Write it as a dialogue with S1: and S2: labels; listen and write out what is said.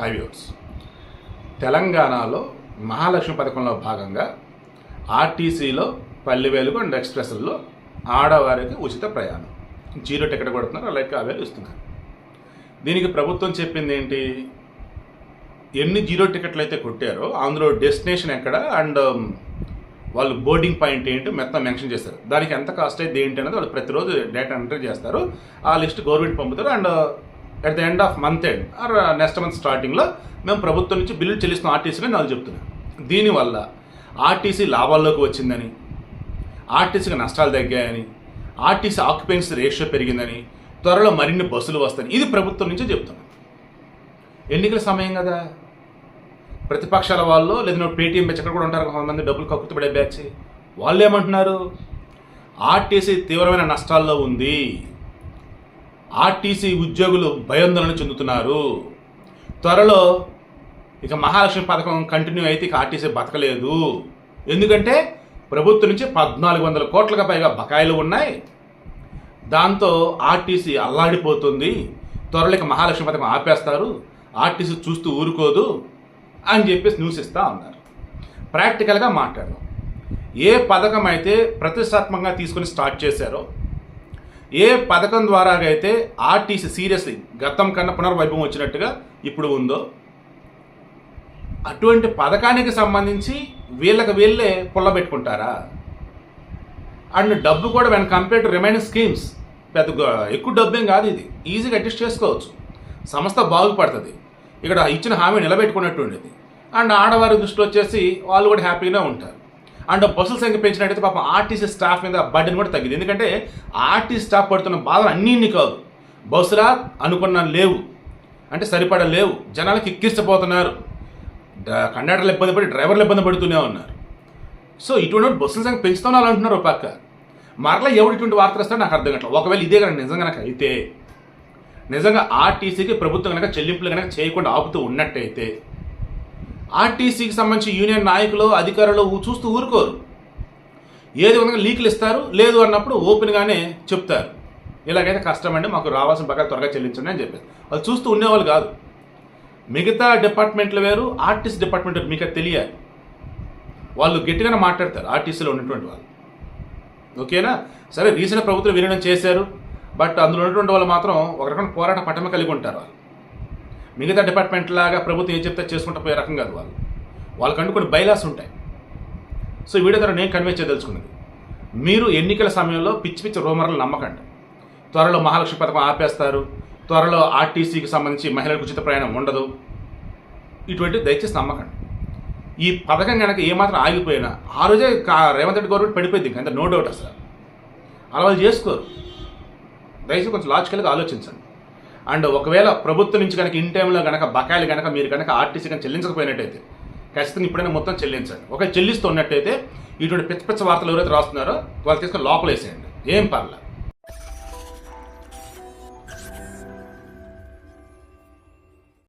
S1: Highways తెలంగాణలో మహాలక్ష్మి పథకంలో భాగంగా ఆర్టీసీలో పల్లెవేలుగు అండ్ ఎక్స్ప్రెస్లో ఆడవారికి ఉచిత ప్రయాణం. జీరో టికెట్ కొడుతున్నారు అలాగే అవే ఇస్తున్నారు. దీనికి ప్రభుత్వం చెప్పింది ఏంటి? ఎన్ని జీరో టికెట్లు అయితే కొట్టారో అందులో డెస్టినేషన్ ఎక్కడ అండ్ um, వాళ్ళు బోర్డింగ్ పాయింట్ ఏంటి మొత్తం మెన్షన్ చేస్తారు దానికి ఎంత కాస్ట్ అయితే ఏంటి అనేది వాళ్ళు ప్రతిరోజు డేటా ఎంటర్ చేస్తారు. ఆ లిస్ట్ గవర్నమెంట్ పంపుతారు and at the end of month end or next month స్టార్టింగ్లో మేము ప్రభుత్వం నుంచి బిల్లు చెల్లిస్తున్న ఆర్టీసీని నాకు చెప్తున్నాను దీనివల్ల ఆర్టీసీ లాభాల్లోకి వచ్చిందని ఆర్టీసీకి నష్టాలు తగ్గాయని ఆర్టీసీ ఆక్యుపెన్సీ రేషియో పెరిగిందని త్వరలో మరిన్ని బస్సులు వస్తాయని ఇది ప్రభుత్వం నుంచే చెప్తున్నాను ఎన్నికల సమయం కదా. ప్రతిపక్షాల వాళ్ళు లేదా పేటీఎం బ్యాచ్ అక్కడ కూడా ఉంటారు కొంతమంది డబ్బులు కక్కుతుపడే బ్యాచ్. వాళ్ళు ఏమంటున్నారు ఆర్టీసీ తీవ్రమైన నష్టాల్లో ఉంది. ఆర్టీసీ ఉద్యోగులు భయాందోళన చెందుతున్నారు. త్వరలో ఇక మహాలక్ష్మి పథకం కంటిన్యూ అయితే ఇక ఆర్టీసీ బతకలేదు. ఎందుకంటే ప్రభుత్వం నుంచి పద్నాలుగు వందల కోట్లకు పైగా బకాయిలు ఉన్నాయి. దాంతో ఆర్టీసీ అల్లాడిపోతుంది. త్వరలో ఇక మహాలక్ష్మి పథకం ఆపేస్తారు. ఆర్టీసీ చూస్తూ ఊరుకోదు అని చెప్పేసి న్యూస్ ఇస్తా ఉన్నారు. ప్రాక్టికల్గా మాట్లాడదాం. ఏ పథకం అయితే ప్రతిష్టాత్మకంగా తీసుకొని స్టార్ట్ చేశారో ఏ పథకం ద్వారా అయితే ఆర్టీసీ సీరియస్లీ గతం కన్నా పునర్వైభవం వచ్చినట్టుగా ఇప్పుడు ఉందో అటువంటి పథకానికి సంబంధించి వీళ్ళకి వీళ్ళే పుల్లబెట్టుకుంటారా అండ్ డబ్బు కూడా when compare to remaining schemes పెద్ద ఎక్కువ డబ్బేం కాదు ఇది. ఈజీగా అడ్జస్ట్ చేసుకోవచ్చు. సంస్థ బాగుపడుతుంది. ఇక్కడ ఇచ్చిన హామీ నిలబెట్టుకున్నట్టు ఉండేది. అండ్ ఆడవారి దృష్టిలో వచ్చేసి వాళ్ళు కూడా హ్యాపీగా ఉంటారు. అండ్ బస్సుల సంఖ్య పెంచినట్టయితే పాపం ఆర్టీసీ స్టాఫ్ మీద బడ్డని కూడా తగ్గింది. ఎందుకంటే ఆర్టీసీ స్టాఫ్ పడుతున్న బాధలు అన్నీ కాదు. బస్సులా అనుకున్న లేవు. అంటే సరిపడ లేవు. జనాలకు ఎక్కిస్తపోతున్నారు కండక్టర్లు ఇబ్బంది పడి డ్రైవర్లు ఇబ్బంది పడుతూనే ఉన్నారు. సో ఇటువంటి బస్సుల సంఖ్య పెంచుతున్నారు అంటున్నారు ఒక పక్క. మరలా ఎవరు ఇటువంటి వార్తలు వస్తారో నాకు అర్థం కావట్లేదు. ఒకవేళ ఇదే కనుక నిజంగా నాకు అయితే నిజంగా ఆర్టీసీకి ప్రభుత్వం కనుక చెల్లింపులు కనుక చేయకుండా ఆపుతూ ఉన్నట్టయితే ఆర్టీసీకి సంబంధించి యూనియన్ నాయకులు అధికారులు చూస్తూ ఊరుకోరు. ఏది విధంగా లీకులు ఇస్తారు లేదు అన్నప్పుడు ఓపెన్గానే చెప్తారు. ఇలాగైతే కష్టమండి మాకు రావాల్సిన బకాయి త్వరగా చెల్లించండి అని చెప్పేసి. వాళ్ళు చూస్తూ ఉండేవాళ్ళు కాదు. మిగతా డిపార్ట్మెంట్లు వేరు ఆర్టీసీ డిపార్ట్మెంట్ మీకు అది తెలియాలి. వాళ్ళు గట్టిగానే మాట్లాడతారు ఆర్టీసీలో ఉన్నటువంటి వాళ్ళు. ఓకేనా? సరే రీసెంట్ ప్రభుత్వం విలీనం చేశారు బట్ అందులో ఉన్నటువంటి వాళ్ళు మాత్రం ఒక రకమైన పోరాట పట్టమ కలిగి ఉంటారు వాళ్ళు. మిగతా డిపార్ట్మెంట్ లాగా ప్రభుత్వం ఏం చెప్తే చేసుకుంటూ పోయే రకం కాదు వాళ్ళు. వాళ్ళకంటూ కొన్ని బైలాస్ ఉంటాయి. సో వీడియో ద్వారా నేను కన్వే చేయదలుచుకున్నది మీరు ఎన్నికల సమయంలో పిచ్చి పిచ్చి రూమర్లు నమ్మకండి. త్వరలో మహాలక్ష్మి పథకం ఆపేస్తారు త్వరలో ఆర్టీసీకి సంబంధించి మహిళలకు ఉచిత ప్రయాణం ఉండదు. ఇటువంటి దయచేసి నమ్మకండి. ఈ పథకం కనుక ఏమాత్రం ఆగిపోయినా ఆ రోజే కా- రేవంత్ రెడ్డి గవర్నమెంట్ పడిపోయింది ఇంకా నో డౌట్ అసలు. అలా వాళ్ళు చేసుకోరు. దయచేసి కొంచెం లాజికల్గా ఆలోచించండి. అండ్ ఒకవేళ ప్రభుత్వం నుంచి కనుక ఇన్ టైంలో కనుక బకాయిలు కనుక మీరు కనుక ఆర్టీసీ కనుక చెల్లించకపోయినట్టయితే ఖచ్చితంగా ఇప్పుడైనా మొత్తం చెల్లించండి ఒక చెల్లిస్తున్నట్టయితే ఇటువంటి పిచ్చ పిచ్చ వార్తలు ఎవరైతే రాస్తున్నారో వాళ్ళు తీసుకొని లోపల వేసేయండి ఏం పర్లేదు.